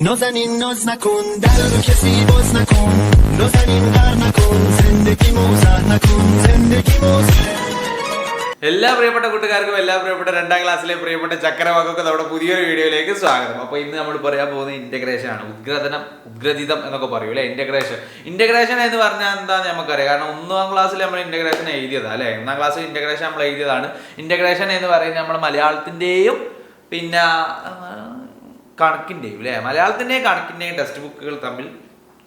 نازنین ناز نکن در رو کسی باز نکن نازنین غر نکن زندگی موزه نکن زندگی موزه എല്ലാ പ്രിയപ്പെട്ട കൂട്ടുകാർക്കും എല്ലാ പ്രിയപ്പെട്ട രണ്ടാം ക്ലാസ്സിലെ പ്രിയപ്പെട്ട ചക്രവാക്കൊക്കെ നമ്മുടെ പുതിയൊരു വീഡിയോയിലേക്ക് സ്വാഗതം അപ്പോൾ ഇന്ന് നമ്മൾ പറയാൻ പോകുന്ന ഇന്റഗ്രേഷൻ ആണ് ഉദ്ഗ്രഥനം ഉദ്ഗ്രഥിതം എന്നൊക്കെ പറയും അല്ലേ ഇന്റഗ്രേഷൻ ഇന്റഗ്രേഷൻ എന്ന് പറഞ്ഞാൽ എന്താന്ന് നമുക്കറിയാം കാരണം ഒന്നാം ക്ലാസ്സിൽ നമ്മൾ ഇന്റഗ്രേഷൻ എഴുതിയതാണ് അല്ലേ ഒന്നാം ക്ലാസ്സിൽ ഇന്റഗ്രേഷൻ നമ്മൾ എഴുതിയതാണ് ഇന്റഗ്രേഷൻ എന്ന് പറയുന്നത് നമ്മുടെ മലയാളത്തിന്റെയും പിന്നെ ആ, കണക്കിന്റെയും അല്ലേ മലയാളത്തിന്റെയും കണക്കിന്റെയും ടെക്സ്റ്റ് ബുക്കുകൾ തമ്മിൽ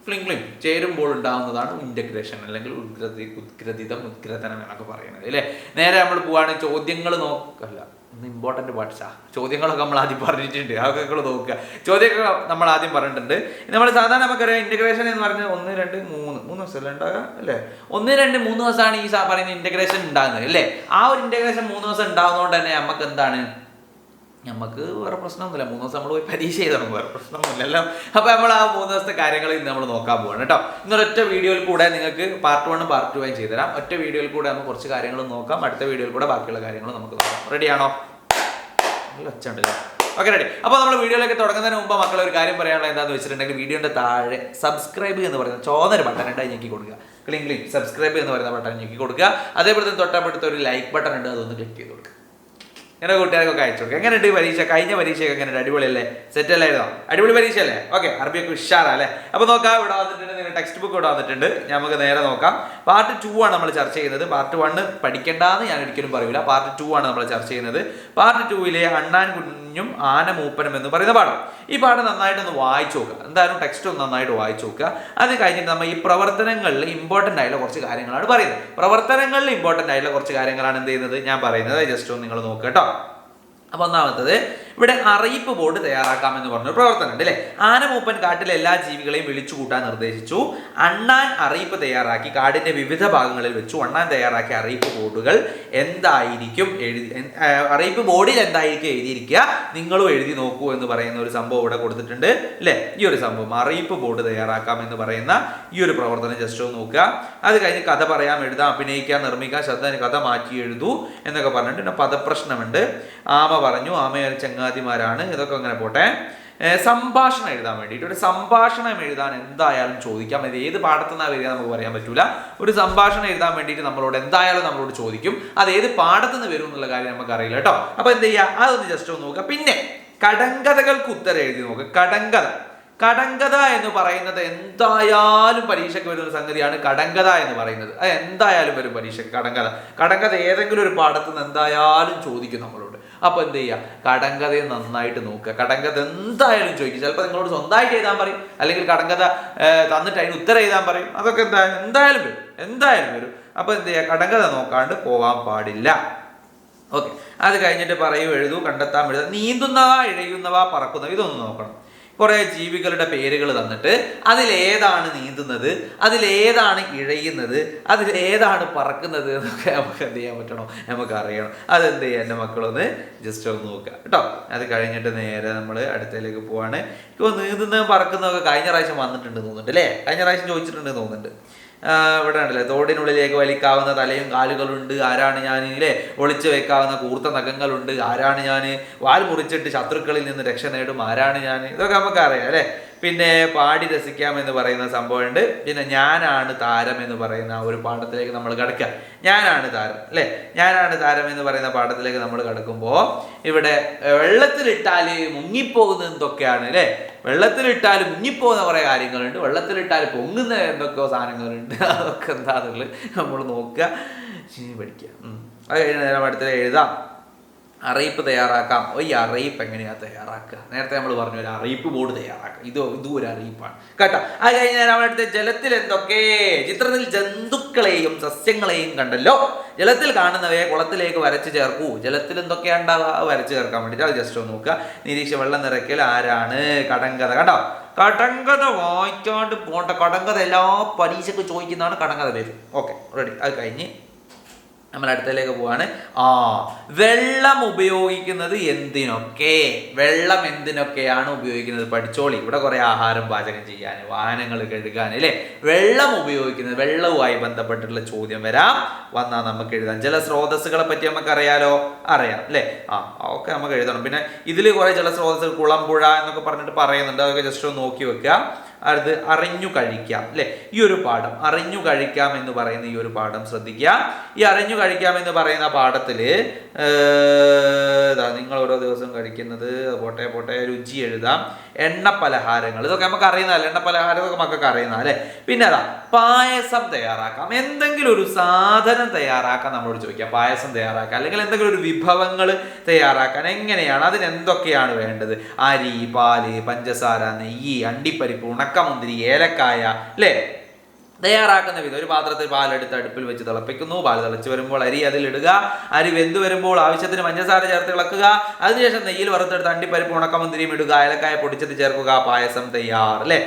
ഫ്ലിങ് ചേരുമ്പോൾ ഉണ്ടാകുന്നതാണ് ഇന്റഗ്രേഷൻ അല്ലെങ്കിൽ ഉദ്ഗ്രതി ഉദ്ഗ്രഥിതം ഉദ്ഗ്രഥനം എന്നൊക്കെ പറയുന്നത് അല്ലേ നേരെ നമ്മൾ പോവുകയാണെങ്കിൽ ചോദ്യങ്ങൾ നോക്കല്ല ഒന്ന് ഇമ്പോർട്ടന്റ് പാർട്സാ ചോദ്യങ്ങളൊക്കെ നമ്മൾ ആദ്യം പറഞ്ഞിട്ടുണ്ട്. അതൊക്കെ നോക്കുക. ചോദ്യമൊക്കെ നമ്മൾ ആദ്യം പറഞ്ഞിട്ടുണ്ട്. നമ്മൾ സാധാരണ നമുക്കറിയാം ഇന്റഗ്രേഷൻ എന്ന് പറഞ്ഞാൽ ഒന്ന് രണ്ട് മൂന്ന്. മൂന്ന് ദിവസമല്ലേ ഉണ്ടാകുക അല്ലേ? ഒന്ന് രണ്ട് മൂന്ന് ദിവസമാണ് ഈ പറയുന്ന ഇന്റഗ്രേഷൻ ഉണ്ടാകുന്നത് അല്ലേ ആ ഒരു ഇന്റഗ്രേഷൻ മൂന്ന് ദിവസം ഉണ്ടാകുന്നതുകൊണ്ട് തന്നെ നമുക്ക് എന്താണ് നമുക്ക് വേറെ പ്രശ്നമൊന്നുമില്ല. മൂന്ന് ദിവസം നമ്മൾ പോയി പരീക്ഷ ചെയ്തണം വേറെ പ്രശ്നമൊന്നുമില്ലല്ലോ. അപ്പൊ നമ്മൾ ആ മൂന്ന് ദിവസത്തെ കാര്യങ്ങൾ ഇന്ന് നമ്മൾ നോക്കാൻ പോവാണ് കേട്ടോ. ഇന്നൊരൊറ്റ വീഡിയോയിൽ കൂടെ നിങ്ങൾക്ക് പാർട്ട് വണ്ണും പാർട്ട് ടു ആയി ചെയ്തുതരാം ഒറ്റ വീഡിയോയിൽ കൂടെ നമുക്ക് കുറച്ച് കാര്യങ്ങൾ നോക്കാം. അടുത്ത വീഡിയോയിൽ കൂടെ ബാക്കിയുള്ള കാര്യങ്ങൾ നമുക്ക് നോക്കാം. റെഡിയാണോ വെച്ചുണ്ടല്ലോ ഓക്കെ റെഡി അപ്പോൾ നമ്മൾ വീഡിയോയിലേക്ക് തുടങ്ങുന്നതിന് മുമ്പ് മക്കളെ ഒരു കാര്യം പറയാനുള്ള എന്താണെന്ന് വെച്ചിട്ടുണ്ടെങ്കിൽ വീഡിയോന്റെ താഴെ സബ്സ്ക്രൈബ് എന്ന് പറയുന്ന ചോദന ബട്ടൺ ഉണ്ടായി ഞെക്കി കൊടുക്കുക. ക്ലിങ് ക്ലിങ് സബ്സ്ക്രൈബ് എന്ന് പറയുന്ന ബട്ടൺ ഞെക്കി കൊടുക്കുക. അതേപോലെ തന്നെ തൊട്ടപ്പെടുത്ത ഒരു ലൈക്ക് ബട്ടൺ ഉണ്ട് അതൊന്ന് ക്ലിക്ക് ചെയ്ത് കൊടുക്കുക. എന്റെ കൂട്ടുകാർക്കൊക്കെ അയച്ചു കൊടുക്കുക എങ്ങനെയുണ്ട് പരീക്ഷ? കഴിഞ്ഞ പരീക്ഷയൊക്കെ എങ്ങനെയുണ്ട്? അടിപൊളിയല്ലേ? സെറ്റ് അല്ലായിരുന്നോ അടിപൊളി പരീക്ഷ അല്ലേ ഓക്കെ അറബിയൊക്കെ ഉഷാറല്ലേ? അപ്പൊ നോക്കാം ഇവിടെ വന്നിട്ടുണ്ട് നിങ്ങൾ ടെക്സ്റ്റ് ബുക്ക് ഇവിടെ വന്നിട്ടുണ്ട്. നമുക്ക് നേരെ നോക്കാം. പാർട്ട് ടു ആണ് നമ്മൾ ചർച്ച ചെയ്യുന്നത്. പാർട്ട് വണ്ണ് പഠിക്കേണ്ടെന്ന് ഞാൻ ഒരിക്കലും പറയില്ല പാർട്ട് ടു ആണ് നമ്മൾ ചർച്ച ചെയ്യുന്നത്. പാർട്ട് ടൂവിലെ അണ്ണാൻ കുഞ്ഞും ആന മൂപ്പനും എന്ന് പറയുന്ന പാഠം. ഈ പാഠം നന്നായിട്ടൊന്ന് വായിച്ചു നോക്കുക എന്തായാലും ടെക്സ്റ്റ് ഒന്ന് നന്നായിട്ട് വായിച്ചു നോക്കുക അത് കഴിഞ്ഞിട്ട് നമ്മൾ ഈ പ്രവർത്തനങ്ങളിൽ ഇമ്പോർട്ടന്റ് ആയിട്ടുള്ള കുറച്ച് കാര്യങ്ങളാണ് പറയുന്നത്. പ്രവർത്തനങ്ങളിൽ ഇമ്പോർട്ടന്റ് ആയിട്ടുള്ള കുറച്ച് കാര്യങ്ങളാണ് എന്ത് ചെയ്യുന്നത്? ഞാൻ പറയുന്നത്. ജസ്റ്റ് ഒന്ന് നിങ്ങൾ നോക്കുക കേട്ടോ. അപ്പൊ ഒന്നാമത്തത് ഇവിടെ അറിയിപ്പ് ബോർഡ് തയ്യാറാക്കാം തയ്യാറാക്കാമെന്ന് പറഞ്ഞൊരു പ്രവർത്തനം ഉണ്ട് അല്ലേ? ആനമൂപ്പൻ കാട്ടിലെ എല്ലാ ജീവികളെയും വിളിച്ചു കൂട്ടാൻ നിർദ്ദേശിച്ചു. അണ്ണാൻ അറിയിപ്പ് തയ്യാറാക്കി കാടിന്റെ വിവിധ ഭാഗങ്ങളിൽ വെച്ചു. അണ്ണാൻ തയ്യാറാക്കിയ അറിയിപ്പ് ബോർഡുകൾ എന്തായിരിക്കും എഴുതി അറിയിപ്പ് ബോർഡിൽ എന്തായിരിക്കും എഴുതിയിരിക്കുക നിങ്ങളും എഴുതി നോക്കൂ എന്ന് പറയുന്ന ഒരു സംഭവം ഇവിടെ കൊടുത്തിട്ടുണ്ട് അല്ലേ? ഈ ഒരു സംഭവം അറിയിപ്പ് ബോർഡ് തയ്യാറാക്കാം എന്ന് പറയുന്ന ഈ ഒരു പ്രവർത്തനം ജസ്റ്റ് ഒന്ന് നോക്കുക. അത് കഴിഞ്ഞ് കഥ പറയാം എഴുതാം അഭിനയിക്കാം നിർമ്മിക്കാം ശ്രദ്ധ കഥ മാറ്റി എഴുതൂ എന്നൊക്കെ പറഞ്ഞിട്ടുണ്ട് പിന്നെ പദപ്രശ്നമുണ്ട്. ആമ പറഞ്ഞു ആമയ ചങ്ങാതിമാരാണ്. ഇതൊക്കെ അങ്ങനെ പോട്ടെ. സംഭാഷണം എഴുതാൻ വേണ്ടിയിട്ട്. ഒരു സംഭാഷണം എഴുതാൻ എന്തായാലും ചോദിക്കാം. അത് ഏത് പാഠത്തു നിന്നാണ് വരിക നമുക്ക് പറയാൻ പറ്റൂല. ഒരു സംഭാഷണം എഴുതാൻ വേണ്ടിയിട്ട് നമ്മളോട് എന്തായാലും നമ്മളോട് ചോദിക്കും. അത് ഏത് പാഠത്തുനിന്ന് വരും എന്നുള്ള കാര്യം നമുക്ക് അറിയില്ല കേട്ടോ. അപ്പൊ എന്ത് ചെയ്യുക അതൊന്ന് ജസ്റ്റ് ഒന്ന് നോക്കുക. പിന്നെ കടങ്കഥകൾക്ക് ഉത്തരം എഴുതി നോക്കുക കടങ്കഥ. കടങ്കഥ എന്ന് പറയുന്നത് എന്തായാലും പരീക്ഷയ്ക്ക് വരുന്ന സംഗതിയാണ് കടങ്കഥ എന്ന് പറയുന്നത്. അത് എന്തായാലും വരും പരീക്ഷയ്ക്ക് കടങ്കഥ. കടങ്കഥ ഏതെങ്കിലും ഒരു പാഠത്തുനിന്ന് എന്തായാലും ചോദിക്കും നമ്മളോട്. അപ്പൊ എന്ത് ചെയ്യുക കടങ്കഥയെ നന്നായിട്ട് നോക്കുക. കടങ്കഥ എന്തായാലും ചോദിക്കും. ചിലപ്പോൾ നിങ്ങളോട് സ്വന്തമായിട്ട് എഴുതാൻ പറയും. അല്ലെങ്കിൽ കടങ്കഥ തന്നിട്ട് അതിന് ഉത്തരം എഴുതാൻ പറയും. അതൊക്കെ എന്താ എന്തായാലും വരും. എന്തായാലും വരും. അപ്പൊ എന്ത് ചെയ്യുക കടങ്കഥ നോക്കാണ്ട് പോകാൻ പാടില്ല. ഓക്കെ. അത് കഴിഞ്ഞിട്ട് പറയൂ എഴുതൂ കണ്ടെത്താൻ എഴുതാം. നീന്തുന്നവ ഇഴയുന്നവ പറക്കുന്നവ ഇതൊന്നും നോക്കണം. കുറേ ജീവികളുടെ പേരുകൾ തന്നിട്ട് അതിലേതാണ് നീന്തുന്നത് അതിലേതാണ് ഇഴയുന്നത് അതിലേതാണ് പറക്കുന്നത് എന്നൊക്കെ നമുക്ക് എന്ത് ചെയ്യാൻ പറ്റണോ? നമുക്ക് അറിയണം അതെന്ത് ചെയ്യാം എന്റെ മക്കളൊന്ന് ജസ്റ്റ് ഒന്ന് നോക്കുക കേട്ടോ? അത് കഴിഞ്ഞിട്ട് നേരെ നമ്മൾ അടുത്തതിലേക്ക് പോവാണ്. ഇപ്പോൾ നീന്തുന്നതും പറക്കുന്നതൊക്കെ കഴിഞ്ഞ പ്രാവശ്യം വന്നിട്ടുണ്ട് തോന്നുന്നുണ്ട് അല്ലേ? കഴിഞ്ഞ പ്രാവശ്യം ചോദിച്ചിട്ടുണ്ട് തോന്നുന്നുണ്ട്. ഇവിടെ ഉണ്ടല്ലേ? തോടിനുള്ളിലേക്ക് വലിക്കാവുന്ന തലയും കാലുകളുണ്ട്. ആരാണ് ഞാൻ ഇല്ലേ ഒളിച്ചു വെക്കാവുന്ന കൂർത്ത നഖങ്ങളുണ്ട്. ആരാണ് ഞാൻ വാൽ മുറിച്ചിട്ട് ശത്രുക്കളിൽ നിന്ന് രക്ഷ നേടും? ആരാണ് ഞാൻ? ഇതൊക്കെ നമുക്ക് അറിയാം അല്ലേ? പിന്നെ പാടി രസിക്കാം എന്ന് പറയുന്ന സംഭവമുണ്ട്. പിന്നെ ഞാനാണ് താരം എന്ന് പറയുന്ന ഒരു പാഠത്തിലേക്ക് നമ്മൾ കിടക്കുക. ഞാനാണ് താരം അല്ലേ? ഞാനാണ് താരം എന്ന് പറയുന്ന പാഠത്തിലേക്ക് നമ്മൾ കിടക്കുമ്പോൾ ഇവിടെ വെള്ളത്തിലിട്ടാൽ മുങ്ങിപ്പോകുന്നത് എന്തൊക്കെയാണ് അല്ലേ? വെള്ളത്തിലിട്ടാൽ മുങ്ങിപ്പോകുന്ന കുറേ കാര്യങ്ങളുണ്ട്. വെള്ളത്തിലിട്ടാൽ പൊങ്ങുന്ന എന്തൊക്കെയോ സാധനങ്ങളുണ്ട്. അതൊക്കെ എന്താണെന്നുള്ളത് നമ്മൾ നോക്കുക. പഠിക്കുക. അത് കഴിഞ്ഞ നേരം അടുത്തത് എഴുതാം. അറിയിപ്പ് തയ്യാറാക്കാം. ഈ അറിയിപ്പ് എങ്ങനെയാണ് തയ്യാറാക്കുക? നേരത്തെ നമ്മൾ പറഞ്ഞു ഒരു അറിയിപ്പ് ബോർഡ് തയ്യാറാക്കുക. ഇത് ഇതും ഒരു അറിയിപ്പാണ്. കേട്ടോ? അത് കഴിഞ്ഞ് അടുത്ത് ജലത്തിൽ എന്തൊക്കെ? ചിത്രത്തിൽ ജന്തുക്കളെയും സസ്യങ്ങളെയും കണ്ടല്ലോ. ജലത്തിൽ കാണുന്നവയെ കുളത്തിലേക്ക് വരച്ച് ചേർക്കൂ. ജലത്തിൽ എന്തൊക്കെയാണ് ഉണ്ടാവുക? വരച്ച് ചേർക്കാൻ വേണ്ടിയിട്ട് അത് ജസ്റ്റ് ഒന്ന് നോക്കുക. നിരീക്ഷ വെള്ളം നിറയ്ക്കൽ ആരാണ്? കടങ്കഥ. കേട്ടോ കടങ്കഥ വായിക്കാണ്ട് പോണ്ട. കടങ്കഥ എല്ലാ പരീക്ഷയ്ക്ക് ചോദിക്കുന്നതാണ് കടങ്കഥ പേര്. ഓക്കെ റെഡി അത് കഴിഞ്ഞ് നമ്മൾ അടുത്തതിലേക്ക് പോവാണ്. ആ വെള്ളം ഉപയോഗിക്കുന്നത് എന്തിനൊക്കെ? വെള്ളം എന്തിനൊക്കെയാണ് ഉപയോഗിക്കുന്നത്? പഠിച്ചോളി. ഇവിടെ കുറെ ആഹാരം പാചകം ചെയ്യാൻ വാഹനങ്ങൾ കഴുകാൻ അല്ലേ? വെള്ളം ഉപയോഗിക്കുന്നത് വെള്ളവുമായി ബന്ധപ്പെട്ടിട്ടുള്ള ചോദ്യം വരാം. വന്നാൽ നമുക്ക് എഴുതാം. ചില സ്രോതസ്സുകളെ പറ്റി നമുക്ക് അറിയാലോ അറിയാം അല്ലേ? ആ ഓക്കെ നമുക്ക് എഴുതണം. പിന്നെ ഇതിൽ കുറെ ജലസ്രോതസ്സുകൾ കുളം പുഴ എന്നൊക്കെ പറഞ്ഞിട്ട് പറയുന്നുണ്ട്. അതൊക്കെ ജസ്റ്റ് ഒന്ന് നോക്കി വെക്കുക അടുത്ത് അറിഞ്ഞു കഴിക്കാം അല്ലെ? ഈ ഒരു പാഠം അറിഞ്ഞു കഴിക്കാം എന്ന് പറയുന്ന ഈ ഒരു പാഠം ശ്രദ്ധിക്കുക. ഈ അറിഞ്ഞു കഴിക്കാം എന്ന് പറയുന്ന പാഠത്തിൽ ഏർ, നിങ്ങൾ ഓരോ ദിവസം കഴിക്കുന്നത് പോട്ടെ പോട്ടെ രുചി എഴുതാം. എണ്ണ പലഹാരങ്ങൾ ഇതൊക്കെ നമുക്ക് അറിയുന്നതല്ല? എണ്ണ പലഹാരം ഇതൊക്കെ മക്കൾക്ക് അറിയുന്ന അല്ലെ? പിന്നെ അതാ പായസം തയ്യാറാക്കാം. എന്തെങ്കിലും ഒരു സാധനം തയ്യാറാക്കാൻ നമ്മളോട് ചോദിക്കാം. പായസം തയ്യാറാക്കാം അല്ലെങ്കിൽ എന്തെങ്കിലും ഒരു വിഭവങ്ങൾ തയ്യാറാക്കാൻ എങ്ങനെയാണ് അതിന് എന്തൊക്കെയാണ് വേണ്ടത്? അരി പാൽ പഞ്ചസാര നെയ്യ് അണ്ടിപ്പരിപ്പ് ഉണക്കമുന്തിരി ഏലക്കായ അല്ലേ തയ്യാറാക്കുന്ന വിധം. ഒരു പാത്രത്തിൽ പാലെടുത്ത് അടുപ്പിൽ വെച്ച് തിളപ്പിക്കുന്നു. പാൽ തിളച്ച് വരുമ്പോൾ അരി അതിലിടുക. അരി വെന്ത് വരുമ്പോൾ ആവശ്യത്തിന് പഞ്ചസാര ചേർത്ത് ഇളക്കുക. അതിനുശേഷം നെയ്യിൽ വറുത്തെടുത്ത് അണ്ടിപ്പരിപ്പ് ഉണക്കമുന്തിരിയും ഇടുക. ഏലക്കായ പൊടിച്ചത് ചേർക്കുക. പായസം തയ്യാർ അല്ലേ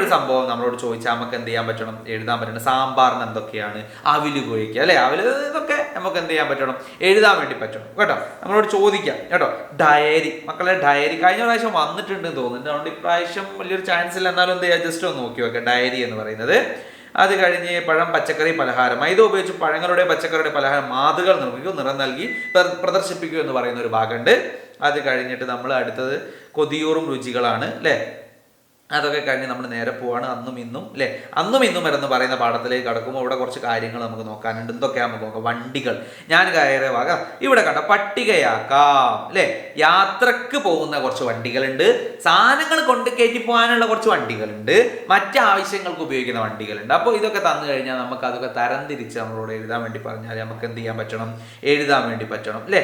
ഒരു സംഭവം നമ്മളോട് ചോദിച്ചാൽ നമുക്ക് എന്ത് ചെയ്യാൻ പറ്റണം? എഴുതാൻ പറ്റണം. സാമ്പാറിന് എന്തൊക്കെയാണ് അവിൽ കുഴിക്കുക അല്ലേ അവിൽ ഇതൊക്കെ നമുക്ക് എന്ത് ചെയ്യാൻ പറ്റണം? എഴുതാൻ വേണ്ടി പറ്റണം. കേട്ടോ? നമ്മളോട് ചോദിക്കാം. കേട്ടോ? ഡയറി മക്കളെ ഡയറി കഴിഞ്ഞ പ്രാവശ്യം വന്നിട്ടുണ്ടെന്ന് തോന്നുന്നുണ്ട് അതുകൊണ്ട് ഇപ്രാവശ്യം വലിയൊരു ചാൻസ് ഇല്ല. എന്നാലും എന്ത് ചെയ്യാം ജസ്റ്റ് ഒന്ന് നോക്കി വെക്കാം. ഡയറി എന്ന് പറയുന്നത്. അത് കഴിഞ്ഞ് പഴം പച്ചക്കറി പലഹാരം. മൈദ ഉപയോഗിച്ച് പഴങ്ങളുടെ പച്ചക്കറിയുടെ പലഹാരം മാതൃകൾ നിർമ്മിക്കും നിറം നൽകി പ്രദർശിപ്പിക്കുക പ്രദർശിപ്പിക്കും എന്ന് പറയുന്ന ഒരു ഭാഗമുണ്ട് അത് കഴിഞ്ഞിട്ട് നമ്മൾ അടുത്തത് കൊതിയൂറും രുചികളാണ് അല്ലേ? അതൊക്കെ കഴിഞ്ഞ് നമ്മൾ നേരെ പോവാണ്. അന്നും ഇന്നും അല്ലേ അന്നും ഇന്നും എന്ന് പറയുന്ന പാഠത്തിലേക്ക് കടക്കുമ്പോൾ ഇവിടെ കുറച്ച് കാര്യങ്ങൾ നമുക്ക് നോക്കാനുണ്ട്. എന്തൊക്കെയാ നമുക്ക് നോക്കാം? വണ്ടികൾ. ഞാൻ കയറിയ ഇവിടെ കണ്ട പട്ടികയാക്കാം അല്ലേ യാത്രയ്ക്ക് പോകുന്ന കുറച്ച് വണ്ടികളുണ്ട്. സാധനങ്ങൾ കൊണ്ട് കയറ്റി പോകാനുള്ള കുറച്ച് വണ്ടികളുണ്ട്. മറ്റ് ആവശ്യങ്ങൾക്ക് ഉപയോഗിക്കുന്ന വണ്ടികളുണ്ട്. അപ്പോൾ ഇതൊക്കെ തന്നു കഴിഞ്ഞാൽ നമുക്ക് അതൊക്കെ തരംതിരിച്ച് നമ്മളോട് എഴുതാൻ വേണ്ടി പറഞ്ഞാൽ നമുക്ക് എന്ത് ചെയ്യാൻ പറ്റണം? എഴുതാൻ വേണ്ടി പറ്റണം അല്ലേ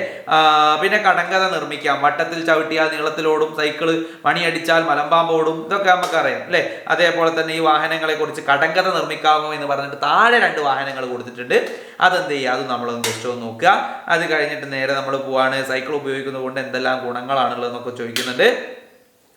പിന്നെ കടങ്കഥ നിർമ്മിക്കാം. വട്ടത്തിൽ ചവിട്ടിയാൽ നീളത്തിലോടും. സൈക്കിൾ പണിയടിച്ചാൽ മലമ്പാമ്പോടും. ഇതൊക്കെ നമുക്കറിയാം അല്ലേ? അതേപോലെ തന്നെ ഈ വാഹനങ്ങളെ കുറിച്ച് കടങ്കഥ നിർമ്മിക്കാമോ എന്ന് പറഞ്ഞിട്ട് താഴെ രണ്ട് വാഹനങ്ങൾ കൊടുത്തിട്ടുണ്ട്. അതെന്ത് ചെയ്യുക? അത് നമ്മളൊന്ന് ജസ്റ്റ് ഒന്ന് നോക്കുക. അത് കഴിഞ്ഞിട്ട് നേരെ നമ്മൾ പോവാണ്. സൈക്കിൾ ഉപയോഗിക്കുന്നത് കൊണ്ട് എന്തെല്ലാം ഗുണങ്ങളാണുള്ളതെന്നൊക്കെ ചോദിക്കുന്നുണ്ട്.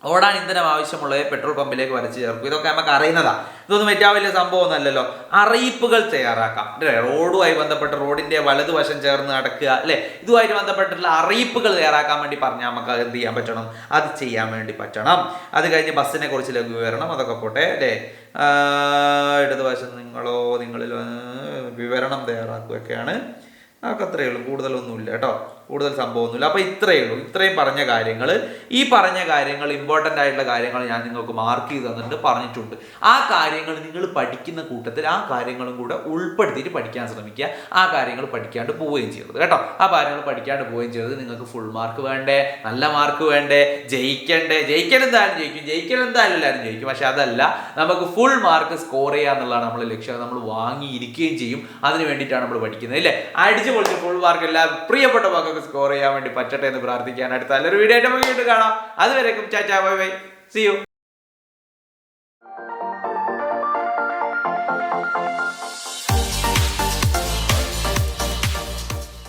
ഓടാൻ ഇന്ധനം ആവശ്യമുള്ളത് പെട്രോൾ പമ്പിലേക്ക് വരച്ച് ചേർക്കും. ഇതൊക്കെ നമുക്ക് അറിയുന്നതാ. ഇതൊന്നും ഏറ്റവും വലിയ സംഭവം അല്ലല്ലോ അറിയിപ്പുകൾ തയ്യാറാക്കാം. അല്ലേ? റോഡുമായി ബന്ധപ്പെട്ട് റോഡിന്റെ വലതുവശം ചേർന്ന് നടക്കുക അല്ലെ? ഇതുമായിട്ട് ബന്ധപ്പെട്ടിട്ടുള്ള അറിയിപ്പുകൾ തയ്യാറാക്കാൻ വേണ്ടി പറഞ്ഞാൽ നമുക്ക് എന്ത് ചെയ്യാൻ പറ്റണം? അത് ചെയ്യാൻ വേണ്ടി പറ്റണം. അത് കഴിഞ്ഞ് ബസ്സിനെ കുറിച്ച് വിവരണം അതൊക്കെ പോട്ടെ അല്ലേ? ഇടതുവശം നിങ്ങളോ നിങ്ങളിൽ വിവരണം തയ്യാറാക്കുകയൊക്കെയാണ്. അതൊക്കെ അത്രയേ ഉള്ളൂ കൂടുതലൊന്നുമില്ല കേട്ടോ. കൂടുതൽ സംഭവമൊന്നുമില്ല. അപ്പോൾ ഇത്രയേ ഉള്ളൂ. ഇത്രയും പറഞ്ഞ കാര്യങ്ങൾ ഈ പറഞ്ഞ കാര്യങ്ങൾ ഇമ്പോർട്ടന്റ് ആയിട്ടുള്ള കാര്യങ്ങൾ ഞാൻ നിങ്ങൾക്ക് മാർക്ക് ചെയ്ത് തന്നിട്ട് പറഞ്ഞിട്ടുണ്ട്. ആ കാര്യങ്ങൾ നിങ്ങൾ പഠിക്കുന്ന കൂട്ടത്തിൽ ആ കാര്യങ്ങളും കൂടെ ഉൾപ്പെടുത്തിയിട്ട് പഠിക്കാൻ ശ്രമിക്കുക. ആ കാര്യങ്ങൾ പഠിക്കാണ്ട് പോവുകയും ചെയ്യരുത് കേട്ടോ. ആ കാര്യങ്ങൾ പഠിക്കാണ്ട് പോവുകയും ചെയ്തത് നിങ്ങൾക്ക് ഫുൾ മാർക്ക് വേണ്ടേ? നല്ല മാർക്ക് വേണ്ടേ? ജയിക്കണ്ടേ? ജയിക്കൽ എന്തായാലും ജയിക്കും. ജയിക്കൽ എന്തായാലും എല്ലാവരും ജയിക്കും. പക്ഷെ അതല്ല നമുക്ക് ഫുൾ മാർക്ക് സ്കോർ ചെയ്യുക എന്നുള്ളതാണ് നമ്മൾ ലക്ഷ്യം. നമ്മൾ വാങ്ങിയിരിക്കുകയും ചെയ്യും. അതിന് വേണ്ടിയിട്ടാണ് നമ്മൾ പഠിക്കുന്നത് ഇല്ലേ അടിച്ചു പൊളിച്ച് ഫുൾ മാർക്ക് എല്ലാ പ്രിയപ്പെട്ട മക്കൾക്ക് സ്കോർ ചെയ്യാൻ വേണ്ടി പറ്റട്ടെ എന്ന് പ്രാർത്ഥിക്കാൻ അടുത്ത നല്ലൊരു വീഡിയോ ആയിട്ട് കാണാം. അതുവരേക്കും ചാച്ചാ ബൈ ബൈ. See you